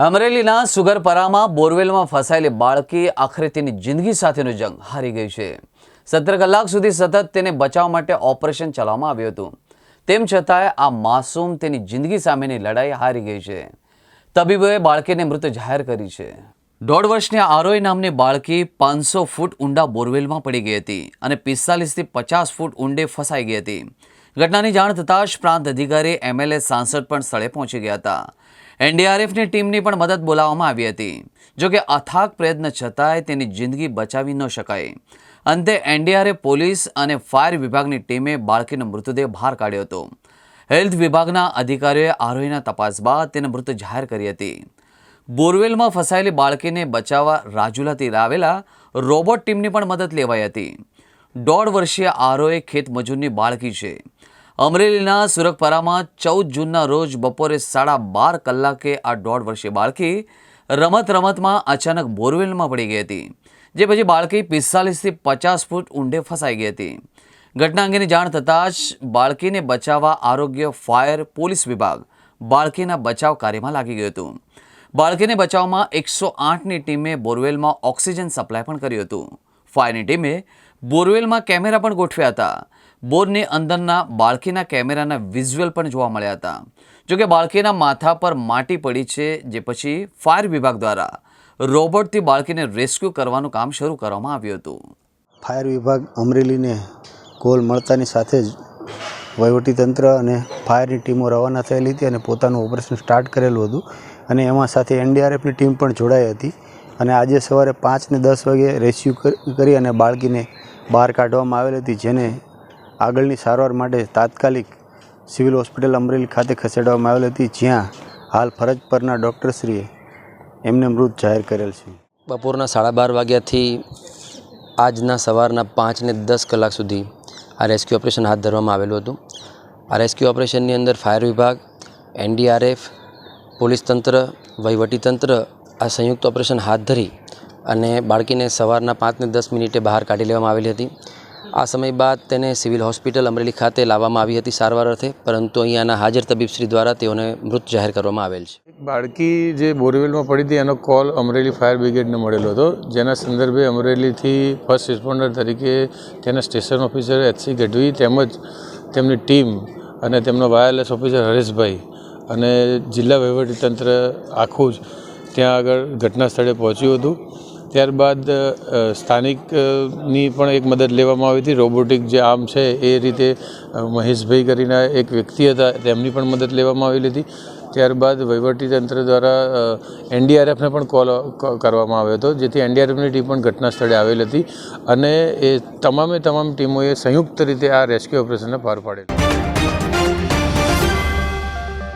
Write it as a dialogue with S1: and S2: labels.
S1: અમરેલીના સુગરપરામાં બોરવેલમાં ફસાયેલી બાળકી આખરે તેની જિંદગી સાથેનો જંગ હારી ગઈ છે. સત્તર કલાક સુધી સતત તેને બચાવવા માટે ઓપરેશન ચલાવવામાં આવ્યું હતું. તેમ છતાંય આ માસૂમ તેની જિંદગી સામેની લડાઈ હારી ગઈ છે. તબીબોએ બાળકીને મૃત જાહેર કરી છે. દોઢ વર્ષની આરોય નામની બાળકી પાંચસો ફૂટ ઊંડા બોરવેલમાં પડી ગઈ હતી અને પિસ્તાલીસથી પચાસ ફૂટ ઊંડે ફસાઈ ગઈ હતી. ઘટનાની જાણ થતાં જ પ્રાંત અધિકારી, એમએલએ, સાંસદ પણ સ્થળે પહોંચી ગયા હતા. એનડીઆરએફની ટીમની પણ મદદ બોલાવવામાં આવી હતી. જોકે અથાગ પ્રયત્ન છતાંય તેની જિંદગી બચાવી ન શકાય અંતે એનડીઆરએફ પોલીસ અને ફાયર વિભાગની ટીમે બાળકીનો મૃતદેહ બહાર કાઢ્યો હતો. હેલ્થ વિભાગના અધિકારીઓએ આરોહીના તપાસ બાદ તેને મૃત જાહેર કરી હતી. બોરવેલમાં ફસાયેલી બાળકીને બચાવવા રાજુલાથી આવેલા રોબોટ ટીમની પણ મદદ લેવાઈ હતી. દોઢ વર્ષીય આરોએ ખેત મજૂરની બાળકી છે. અમરેલીના સુરખપરામાં ચૌદ જૂનના રોજ બપોરે સાડા બાર કલાકે આ દોઢ વર્ષીય બાળકી રમત રમતમાં અચાનક બોરવેલમાં પડી ગઈ હતી, જે પછી બાળકી પિસ્તાલીસથી પચાસ ફૂટ ઊંડે ફસાઈ ગઈ હતી. ઘટના અંગેની જાણ થતાં જ બાળકીને બચાવવા આરોગ્ય, ફાયર, પોલીસ વિભાગ બાળકીના બચાવ કાર્યમાં લાગી ગયું હતું. બાળકીને બચાવમાં એકસો આઠની ટીમે બોરવેલમાં ઓક્સિજન સપ્લાય પણ કર્યું હતું. ફાયરની ટીમે બોરવેલમાં કેમેરા પણ ગોઠવ્યા હતા. બોરની અંદરના બાળકીના કેમેરાના વિઝ્યુઅલ પણ જોવા મળ્યા હતા. જોકે બાળકીના માથા પર માટી પડી છે, જે પછી ફાયર વિભાગ દ્વારા રોબોટથી બાળકીને રેસ્ક્યુ કરવાનું કામ શરૂ કરવામાં આવ્યું હતું.
S2: ફાયર વિભાગ અમરેલીને કોલ મળતાની સાથે જ વહીવટીતંત્ર અને ફાયરની ટીમો રવાના થયેલી હતી અને પોતાનું ઓપરેશન સ્ટાર્ટ કરેલું હતું. અને એમાં સાથે એનડીઆરએફની ટીમ પણ જોડાઈ હતી. અને આજે સવારે પાંચને દસ વાગે રેસ્ક્યુ કરી અને બાળકીને બહાર કાઢવામાં આવેલી હતી, જેને આગળની સારવાર માટે તાત્કાલિક સિવિલ હોસ્પિટલ અમરેલી ખાતે ખસેડવામાં આવેલી હતી, જ્યાં હાલ ફરજ પરના ડૉક્ટરશ્રીએ એમને મૃત જાહેર કરેલ છે.
S3: બપોરના સાડા બાર વાગ્યાથી આજના સવારના પાંચને દસ કલાક સુધી આ રેસ્ક્યુ ઓપરેશન હાથ ધરવામાં આવેલું હતું. આ રેસ્ક્યુ ઓપરેશનની અંદર ફાયર વિભાગ, એનડીઆરએફ, પોલીસ તંત્ર, વહીવટી તંત્ર આ સંયુક્ત ઓપરેશન હાથ ધરી અને બાળકીને સવારના પાંચને દસ મિનિટે બહાર કાઢી લેવામાં આવેલી હતી. આ સમય બાદ તેને સિવિલ હોસ્પિટલ અમરેલી ખાતે લાવવામાં આવી હતી સારવાર અર્થે, પરંતુ અહીંયાના હાજર તબીબશ્રી દ્વારા તેઓને મૃત જાહેર કરવામાં આવેલ છે.
S4: બાળકી જે બોરવેલમાં પડી હતી, એનો કોલ અમરેલી ફાયર બ્રિગેડને મળેલો હતો. જેના સંદર્ભે અમરેલીથી ફર્સ્ટ રિસ્પોન્ડર તરીકે તેના સ્ટેશન ઓફિસર એચસી ગઢવી તેમજ તેમની ટીમ અને તેમનો વાયરલેસ ઓફિસર હરેશભાઈ અને જિલ્લા વહીવટીતંત્ર આખું જ ત્યાં આગળ ઘટના સ્થળે પહોંચ્યું હતું. ત્યારબાદ સ્થાનિકની પણ એક મદદ લેવામાં આવી હતી. રોબોટિક જે આર્મ છે, એ રીતે મહેશભાઈ કરીને એક વ્યક્તિ હતા, તેમની પણ મદદ લેવામાં આવેલી હતી. ત્યારબાદ વહીવટીતંત્ર દ્વારા એનડીઆરએફને પણ કોલ કરવામાં આવ્યો હતો, જેથી એનડીઆરએફની ટીમ પણ ઘટના સ્થળે આવેલ હતી અને એ તમામે તમામ ટીમોએ સંયુક્ત રીતે આ રેસ્ક્યુ ઓપરેશનને પાર પાડેલું.